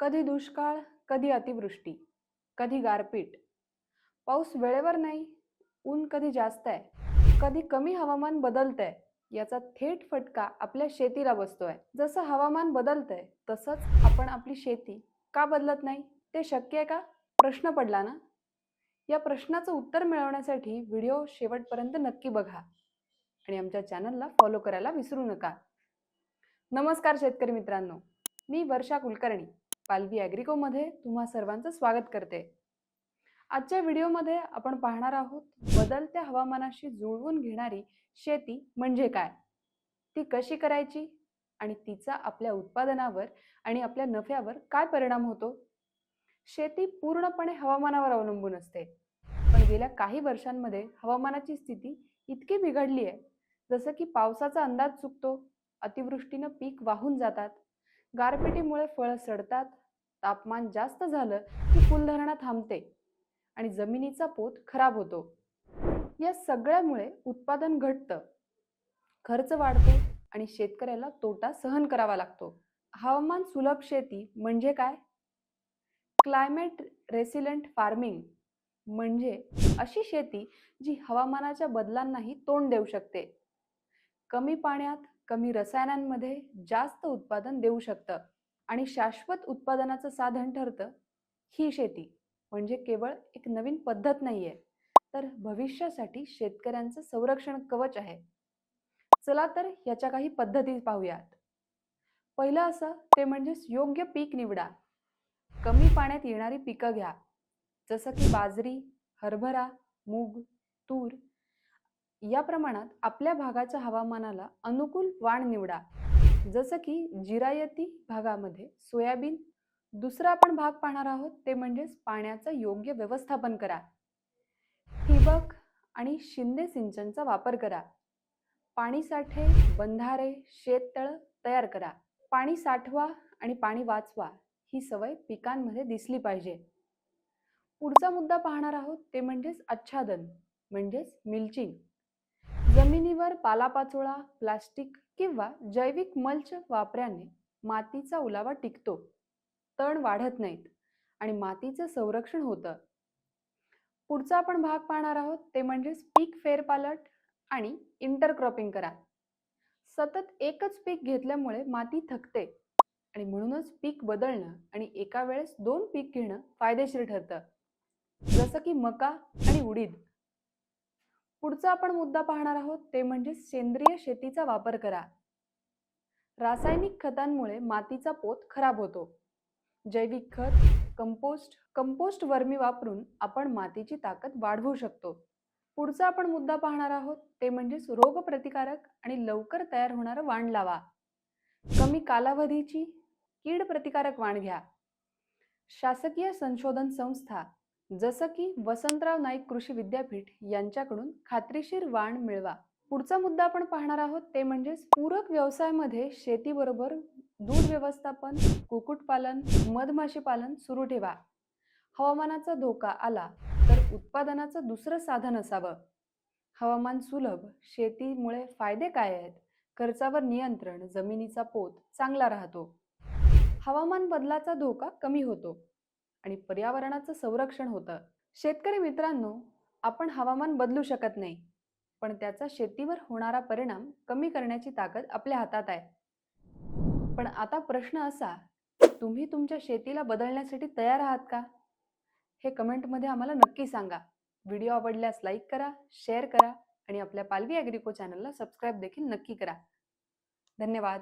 कधी दुष्काळ कधी अतिवृष्टी कधी गारपीट. पाऊस वेळेवर नाही ऊन कधी जास्त आहे कधी कमी हवामान बदलतंय याचा थेट फटका आपल्या शेतीला बसतोय. जसं हवामान बदलतंय तसंच आपण आपली शेती का बदलत नाही ते शक्य आहे का? प्रश्न पडला ना? या प्रश्नाचं उत्तर मिळवण्यासाठी व्हिडिओ शेवटपर्यंत नक्की बघा आणि आमच्या चॅनलला फॉलो करायला विसरू नका. नमस्कार शेतकरी मित्रांनो मी वर्षा कुलकर्णी. पालवी ॲग्रिकोमध्ये तुम्हा सर्वांचं स्वागत करते. आजच्या व्हिडिओमध्ये आपण पाहणार आहोत बदलत्या हवामानाशी जुळवून घेणारी शेती म्हणजे काय? ती कशी करायची? आणि तिचा आपल्या उत्पादनावर आणि आपल्या नफ्यावर काय परिणाम होतो? शेती पूर्णपणे हवामानावर अवलंबून असते. पण गेल्या काही वर्षांमध्ये हवामानाची स्थिती इतकी बिघडली आहे जसं की पावसाचा अंदाज चुकतो अतिवृष्टीनं पीक वाहून जातात गारपिटीमुळे फळं सडतात तापमान जास्त झालं की फुलधरणा थांबते आणि जमिनीचा पोत खराब होतो. या सगळ्यामुळे उत्पादन घटतं. खर्च वाढतो आणि शेतकऱ्याला तोटा सहन करावा लागतो. हवामान सुलभ शेती म्हणजे काय? क्लायमेट रेसिलेंट फार्मिंग म्हणजे अशी शेती जी हवामानाच्या बदलांनाही तोंड देऊ शकते. कमी पाण्यात कमी रसायनांमध्ये जास्त उत्पादन देऊ शकतं आणि शाश्वत उत्पादनाचं साधन ठरतं ही शेती. म्हणजे केवळ एक नवीन पद्धत नाही आहे तर भविष्यासाठी शेतकऱ्यांचं संरक्षण कवच आहे. चला तर याच्या काही पद्धती पाहूयात. पहिलं असं ते म्हणजेच योग्य पीक निवडा. कमी पाण्यात येणारी पिकं घ्या. जसं की बाजरी हरभरा मूग तूर या प्रमाणात आपल्या भागाच्या हवामानाला अनुकूल वाण निवडा. जसं की जिरायती भागामध्ये सोयाबीन दुसरा आपण भाग पाहणार आहोत ते म्हणजेच पाण्याचं योग्य व्यवस्थापन करा. ठिबक आणि शिंदे सिंचनचा वापर करा. पाणी साठे बंधारे शेततळ तयार करा. पाणी साठवा आणि पाणी वाचवा ही सवय पिकांमध्ये दिसली पाहिजे. पुढचा मुद्दा पाहणार आहोत ते म्हणजेच आच्छादन म्हणजेच मिल्चिंग. जमिनीवर पालापाचोळा प्लास्टिक किंवा जैविक मल्च वापर्याने मातीचा ओलावा टिकतो. तण वाढत नाहीत आणि मातीचं संरक्षण होतं. पुढचा आपण भाग पाहणार आहोत ते म्हणजेच पीक फेरपालट आणि इंटरक्रॉपिंग करा. सतत एकच पीक घेतल्यामुळे माती थकते आणि म्हणूनच पीक बदलणं आणि एका वेळेस दोन पीक घेणं फायदेशीर ठरतं. जसं की मका आणि उडीद. पुढचा आपण मुद्दा पाहणार आहोत ते म्हणजे सेंद्रिय शेतीचा वापर करा. रासायनिक खतांमुळे मातीचा पोत खराब होतो. जैविक खत कंपोस्ट कंपोस्ट वर्मी वापरून आपण मातीची ताकद वाढवू शकतो. पुढचा आपण मुद्दा पाहणार आहोत ते म्हणजेच रोगप्रतिकारक आणि लवकर तयार होणारं वाण लावा. कमी कालावधीची कीड प्रतिकारक वाण घ्या. शासकीय संशोधन संस्था जसं की वसंतराव नाईक कृषी विद्यापीठ यांच्याकडून खात्रीशीर वाण मिळवा. पुढचा मुद्दा आपण पाहणार आहोत ते म्हणजेच पूरक व्यवसायामध्ये शेतीबरोबर दूध व्यवस्थापन कुक्कुटपालन मधमाशी पालन सुरू ठेवा. हवामानाचा धोका आला तर उत्पादनाचं दुसरं साधन असावं. हवामान सुलभ शेतीमुळे फायदे काय आहेत? खर्चावर नियंत्रण जमिनीचा पोत चांगला राहतो. हवामान बदलाचा धोका कमी होतो. आणि पर्यावरणाचं संरक्षण होतं. शेतकरी मित्रांनो आपण हवामान बदलू शकत नाही पण त्याचा शेतीवर होणारा परिणाम कमी करण्याची ताकद आपल्या हातात आहे. पण आता प्रश्न असा तुम्ही तुमच्या शेतीला बदलण्यासाठी तयार आहात का? हे कमेंटमध्ये आम्हाला नक्की सांगा. व्हिडिओ आवडल्यास लाईक करा शेअर करा आणि आपल्या पालवी ॲग्रिको चॅनलला सबस्क्राईब देखील नक्की करा. धन्यवाद.